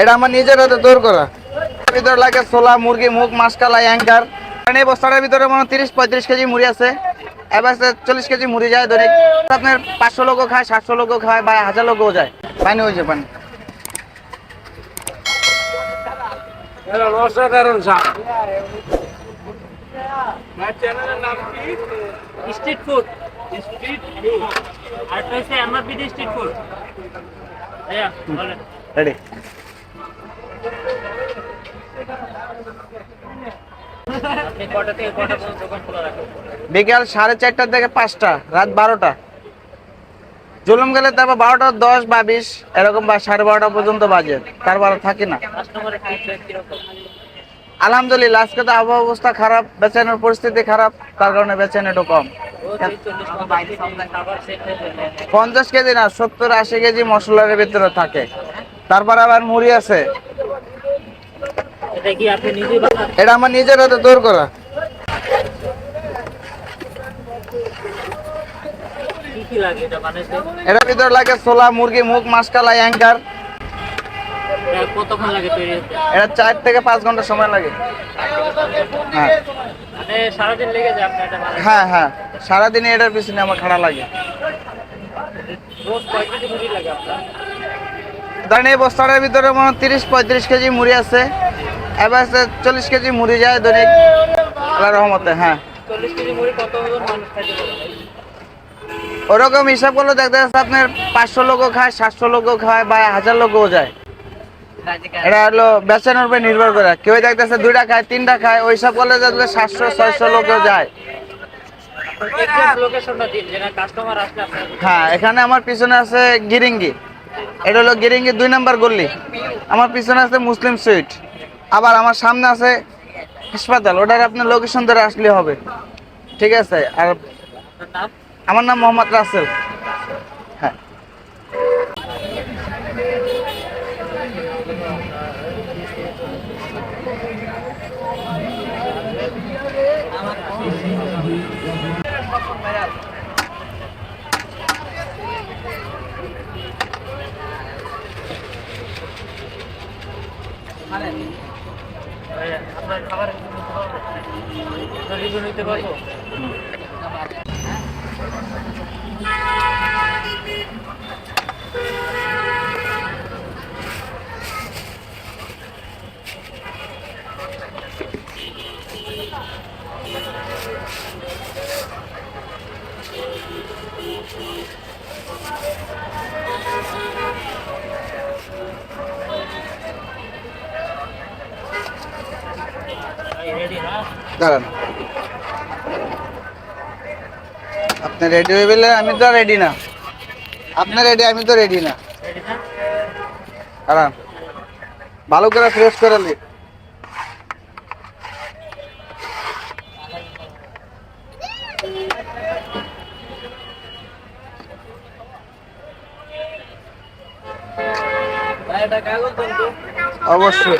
এটা আমার নিজের হাতে তৈরি করা। ভিতরে লাগে ছোলা মুরগি মুখ মাসকালাই অ্যাঙ্কার কারণ এই বস্তাটার ভিতরে মনে তিরিশ পঁয়ত্রিশ কেজি মুড়ি আছে। এবার চল্লিশ কেজি মুড়ি যায় দৈনিক আপনার পাঁচশো লোকও খায় সাতশো লোকও খায় বা হাজার লোকও যায়। পানি হয়েছে পানি। অসাধারণ সাপ। চ্যানেলের নাম কি? Street food. Street food. আর একটা এমআরপি স্ট্রিট ফুড। রেডি আপনি কটা থেকে কটা পর্যন্ত দোকান খোলা রাখেন? বিকাল সাড়ে চারটা থেকে পাঁচটা রাত বারোটা। জুলুম গেলে তারপর বারোটা দশ বা বিশ এরকম বা সাড়ে বারোটা পর্যন্ত বাজে তারপর আর থাকি না। আলহামদুলিল্লাহ আজকে তো আবহাওয়া অবস্থা খারাপ বেচানোর পরিস্থিতি খারাপ তার কারণে বেচানো একটু কম। পঞ্চাশ কেজি না সত্তর আশি কেজি মশলার ভিতরে থাকে। তারপর আবার মুড়ি আছে। এটা কি আপনি নিজে এটা আমার নিজের হাতে তৈরি করা। কি কি লাগে এটা ভিতরে লাগে ছোলা মুরগি মুখ মাসকালাই অ্যাঙ্কার কতক্ষণ লাগে তৈরি হতে? এটা চার থেকে পাঁচ ঘণ্টা সময় লাগে। হ্যাঁ। মানে সারাদিন লেগে যায় আপনার এটা হ্যাঁ হ্যাঁ। সারাদিনে এটার পিছনে আমার খাড়া লাগে। রোজ কয় কেজি মুড়ি লাগে আপনার। ধরেন এই বস্তাটার ভিতরে মনে তিরিশ পঁয়ত্রিশ কেজি মুড়ি আছে। এবার চল্লিশ কেজি মুড়ি যায় দৈনিক আল্লাহ রহমতে হ্যাঁ। ওরকম হিসাব করলে দেখতে যাচ্ছে আপনার পাঁচশো লোকও খায় সাতশো লোকও খায় বা হাজার লোকও যায়। এটা হলো বেচানোর উপর নির্ভর করে। কেউ দেখতেছে দুইটা খায় তিনটা খায় ওই সব করলে দেখলে সাতশো ছয়শো লোকও যায়। হ্যাঁ এখানে আমার পিছনে আছে গিরিঙ্গি। এটা হলো গিরিঙ্গি দুই নম্বর গল্লি আমার পিছনে আছে মুসলিম সুইট। আবার আমার সামনে আছে হাসপাতাল ওটার আপনার লোকেশন ধরে আসলে হবে। ঠিক আছে? আর আমার নাম মোহাম্মদ রাসেল। হ্যাঁ। ভাইয়া, আপনার খাবার রিভিউ নিতে পারবো রেডি হ্যাঁ দাঁড়ান। আপনি রেডি হয়ে গেলে আমি তো রেডি না। আপনি রেডি আমি তো রেডি না। দাঁড়ান। ভালো করে ফ্রেশ করে নি অবশ্যই।